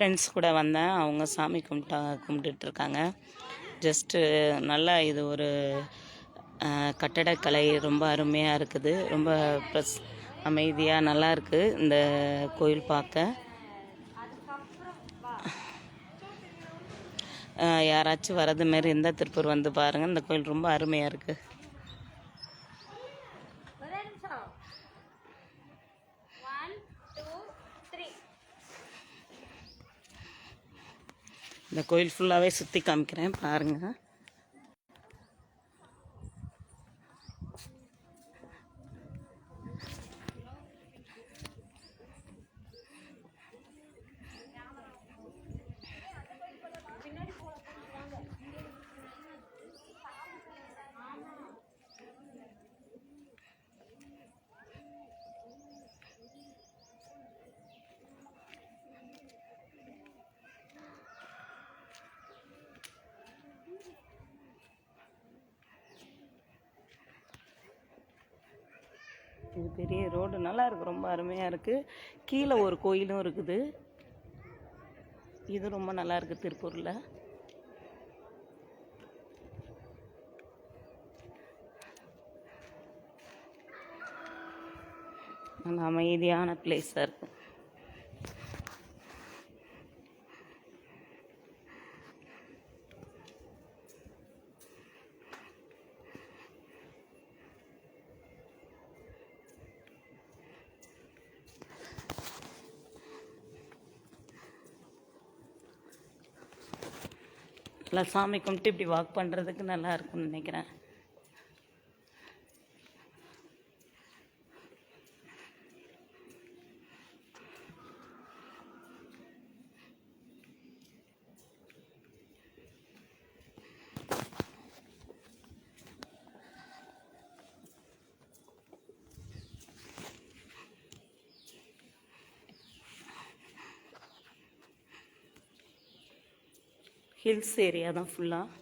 Friends கூட வந்தேன். அவங்க சாமி கும்பிட்டா கும்பிட்டுட்ருக்காங்க. ஜஸ்ட்டு நல்லா இது ஒரு கட்டடக்கலை ரொம்ப அருமையாக இருக்குது. ரொம்ப ப்ளஸ் அமைதியாக நல்லா இருக்குது இந்த கோயில் பார்க்க. யாராச்சும் வரது மாரி இருந்தால் திருப்பூர் வந்து பாருங்கள் இந்த கோயில் ரொம்ப அருமையாக இருக்குது இந்த கோயில் ஃபுல்லாகவே சுற்றி காமிக்கிறேன் பாருங்கள் இது பெரிய ரோடு. நல்லா இருக்கு. ரொம்ப அருமையாக இருக்குது கீழே ஒரு கோயிலும் இருக்குது. இது ரொம்ப நல்லா இருக்குது திருப்பூரில். நல்ல அமைதியான பிளேஸாக இருக்கும் நல்லா சாமி கும்பிட்டு இப்படி வாக் பண்ணுறதுக்கு நல்லா இருக்கும்னு நினைக்கிறேன். ஹில்ஸ் ஏரியா தான் ஃபுல்லாக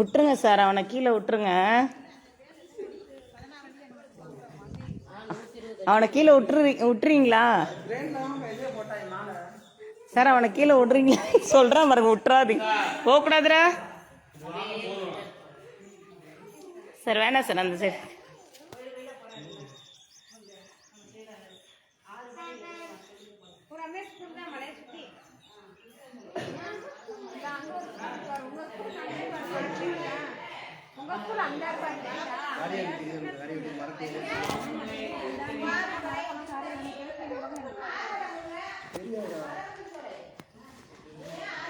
விட்டுருங்க சார் அவனை கீழே விட்டுருங்க. அவனை கீழே விட்டுரு விட்டுறீங்களா? சார் அவனை கீழே விட்றீங்களா? சொல்கிறான் பாருங்க விட்டுறாதீங்க. போகக்கூடாதுரா சார் வேணாம் சார் அந்த சைடு ஒரு ரமேஷ் ஸ்கூல் தான் மலையை சுற்றி உங்க ஸ்கூல் அங்க